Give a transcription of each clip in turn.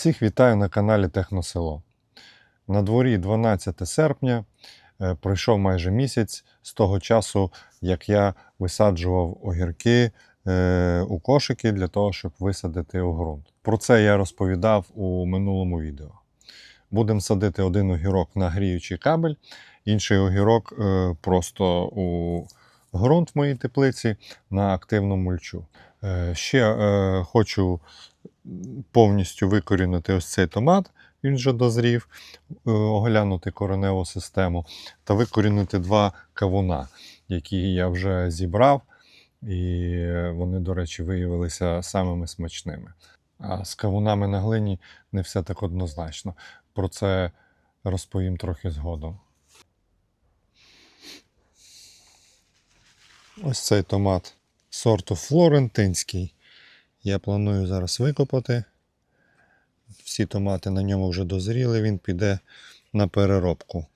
Всіх вітаю на каналі Техносело. На дворі 12 серпня е, пройшов майже місяць з того часу, як я висаджував огірки е, у кошики для того, щоб висадити у ґрунт. Про це я розповідав у минулому відео. Будемо садити один огірок на гріючий кабель, інший огірок е, просто у ґрунт в моїй теплиці на активну мульчу. Ще хочу повністю викорінити ось цей томат, він вже дозрів, е, оглянути кореневу систему та викорінити два кавуна, які я вже зібрав, і вони, до речі, виявилися самими смачними. А з кавунами на глині не все так однозначно. Про це розповім трохи згодом. Ось цей томат сорту Флорентинський. Я планую зараз викопати. Всі томати на ньому вже дозріли, він піде на переробку.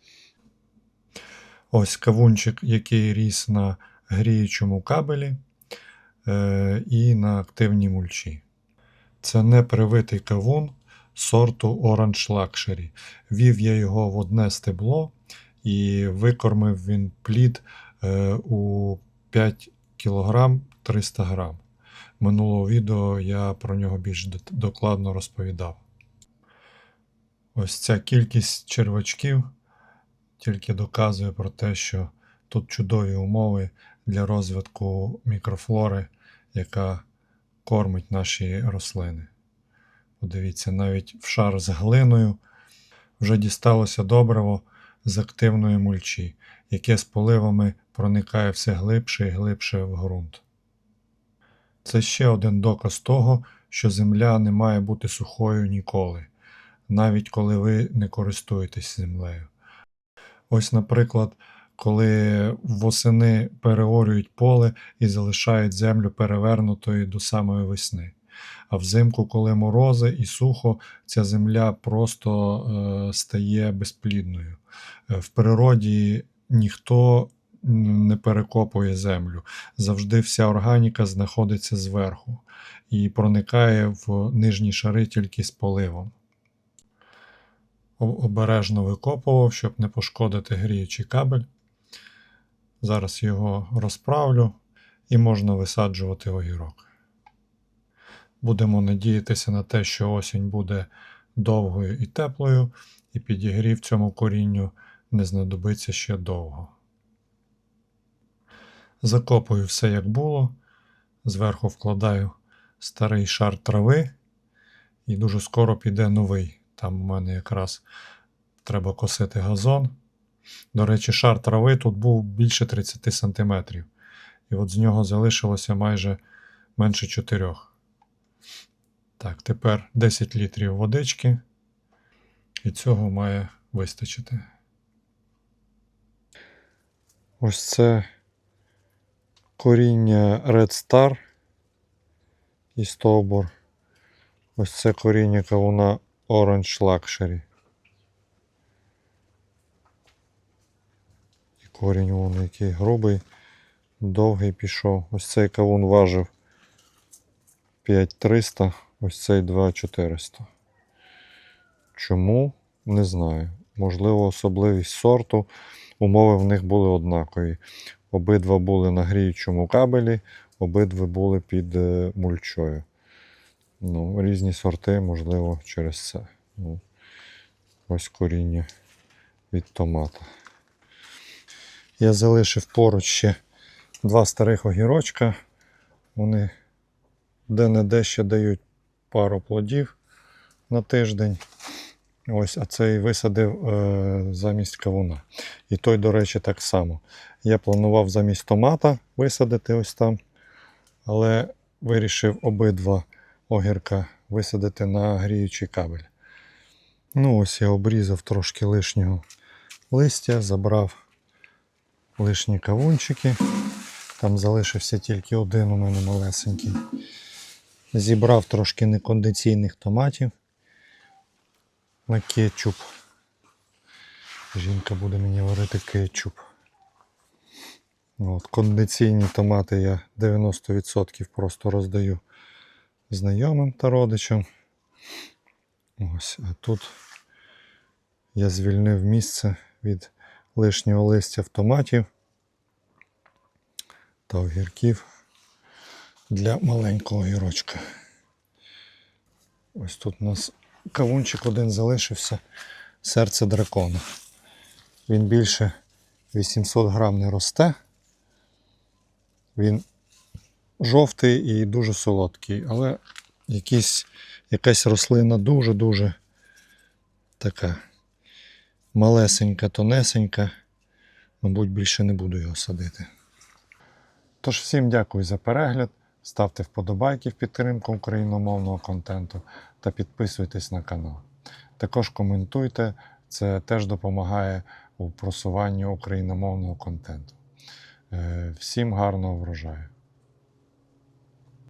Ось кавунчик, який ріс на гріючому кабелі е, і на активній мульчі. Це не привитий кавун сорту Orange Luxury. Вів я його в одне стебло і викормив він плід е, у 5 кг 300 грам. Минулого відео я про нього більш докладно розповідав. Ось ця кількість червачків тільки доказує про те, що тут чудові умови для розвитку мікрофлори, яка кормить наші рослини. Подивіться, навіть в шар з глиною вже дісталося добриво з активної мульчі, яке з поливами проникає все глибше і глибше в ґрунт. Це ще один доказ того, що земля не має бути сухою ніколи, навіть коли ви не користуєтесь землею. Ось, наприклад, коли восени переорюють поле і залишають землю перевернутою до самої весни. А взимку, коли морози і сухо, ця земля просто е, стає безплідною. Е, В природі ніхто не перекопує землю. Завжди вся органіка знаходиться зверху і проникає в нижні шари тільки з поливом. Обережно викопував, щоб не пошкодити гріючий кабель. Зараз його розправлю і можна висаджувати огірок. Будемо надіятися на те, що осінь буде довгою і теплою, і підігрів цьому корінню не знадобиться ще довго. Закопую все як було, зверху вкладаю старий шар трави, і дуже скоро піде новий. Там у мене якраз треба косити газон. До речі, шар трави тут був більше 30 см. І от з нього залишилося майже менше 4. Так, тепер 10 літрів водички. І цього має вистачити. Ось це коріння Red Star і стовбур. Ось це коріння кавуна Orange Luxury. І корінь вон який грубий, довгий пішов. Ось цей кавун важив 5300, ось цей 2400. Чому? Не знаю. Можливо, особливість сорту. Умови в них були однакові. Обидва були на гріючому кабелі, обидва були під е, мульчою. Ну, різні сорти, можливо, через це. Ну, ось коріння від томата. Я залишив поруч ще два старих огірочка. Вони де-не-де ще дають пару плодів на тиждень. Ось, а цей висадив е, замість кавуна. І той, до речі, так само. Я планував замість томата висадити ось там, але вирішив обидва огірка висадити на гріючий кабель. Ну, ось я обрізав трошки лишнього листя, забрав лишні кавунчики. Там залишився тільки один у мене малесенький. Зібрав трошки некондиційних томатів на кетчуп. Жінка буде мені варити кетчуп. От, кондиційні томати я 90% просто роздаю знайомим та родичам. Ось, а тут я звільнив місце від лишнього листя в томатів та огірків для маленького огірочка. Ось тут у нас кавунчик один залишився. Серце дракона. Він більше 800 грам не росте. Він жовтий і дуже солодкий, але якісь, якась рослина дуже-дуже така малесенька, тонесенька. Мабуть, більше не буду його садити. Тож всім дякую за перегляд. Ставте вподобайки в підтримку україномовного контенту та підписуйтесь на канал. Також коментуйте, це теж допомагає у просуванні україномовного контенту. Е, Всім гарного врожаю!